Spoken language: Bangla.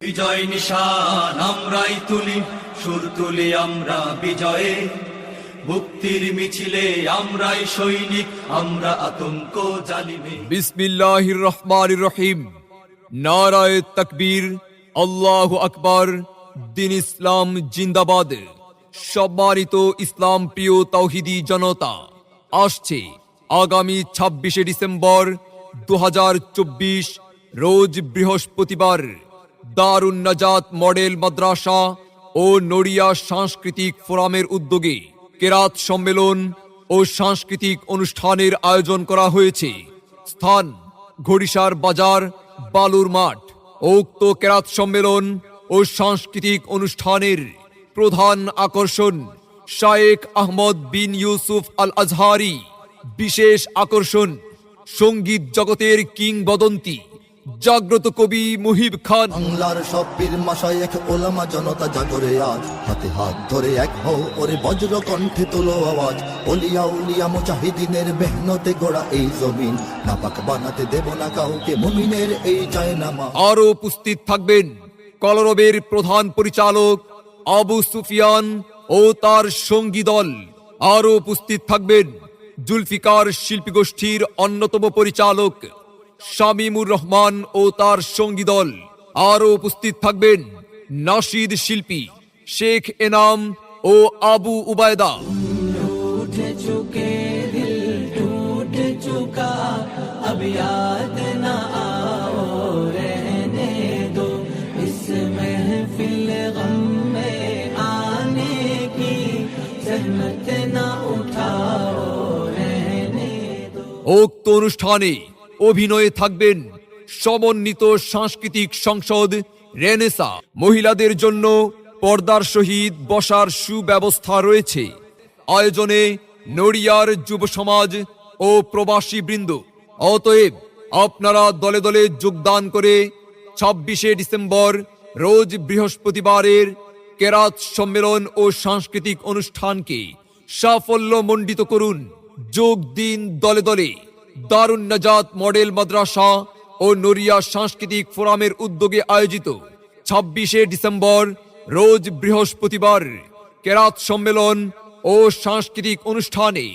বিজয় নিশান আমরাই তুলি, সুর তুলি আমরা বিজয়ে। মুক্তির মিছিলে আমরাই সৈনিক, আমরা আতঙ্ক জালিমে। বিসমিল্লাহির রহমানির রহিম। নারায় তকবীর, আল্লাহু আকবার, দিন ইসলাম জিন্দাবাদ। সম্মানিত ইসলাম প্রিয় তৌহিদি জনতা, আসছে আগামী ছাব্বিশে ডিসেম্বর দু হাজার চব্বিশ, রোজ বৃহস্পতিবার। দারুণ নাজাত মডেল মাদ্রাসা ও নড়িয়া সাংস্কৃতিক ফোরামের উদ্যোগে কেরাত সম্মেলন ও সাংস্কৃতিক অনুষ্ঠানের আয়োজন করা হয়েছে। স্থান, ঘড়িসার বাজার, বালুর মাঠ, উক্ত কেরাত সম্মেলন ও সাংস্কৃতিক অনুষ্ঠানের প্রধান আকর্ষণ শায়েক আহমদ বিন ইউসুফ আল আজহারি বিশেষ আকর্ষণ সংগীত জগতের কিংবদন্তি জাগ্রত কবি মুহিব খান। বাংলার সব পীর এক ওলামা জনতা জাগরে আজ। হাতে হাত ধরে এক হও ওরে বজ্র কণ্ঠে তোলো আওয়াজ। ওলিয়া উলিয়া মুজাহিদিনের মেহনতে গোড়া এই জমিন। নাপাক বানাতে দেব না কাউকে মুমিনের এই চায় নামা আরও উপস্থিত থাকবেন কলরবের প্রধান পরিচালক আবু সুফিয়ান ও তার সঙ্গী দল। আরও উপস্থিত থাকবেন জুলফিকার শিল্পী গোষ্ঠীর অন্যতম পরিচালক শামিমুর রহমান ও তার সঙ্গী দল আরও উপস্থিত থাকবেন নাসিদ শিল্পী শেখ এনাম ও আবু উবায়দা। উক্ত অনুষ্ঠানে অভিনয়ে থাকবেন সমন্বিত সাংস্কৃতিক সংসদ রেনেসা। মহিলাদের জন্য পর্দার সহিত বসার সুব্যবস্থা রয়েছে। আয়োজনে নড়িয়ার যুব সমাজ ও প্রবাসী বৃন্দ। অতএব আপনারা দলে দলে যোগদান করে ছাব্বিশে ডিসেম্বর রোজ বৃহস্পতিবারের কেরাত সম্মেলন ও সাংস্কৃতিক অনুষ্ঠানকে সাফল্য মণ্ডিত করুন। যোগ দিন দলে দলে। দারুণ নাজাত মডেল মাদ্রাসা ও নড়িয়া সাংস্কৃতিক ফোরামের উদ্যোগে আয়োজিত। ছাব্বিশে ডিসেম্বর, রোজ বৃহস্পতিবার, কেরাত সম্মেলন ও সাংস্কৃতিক অনুষ্ঠানে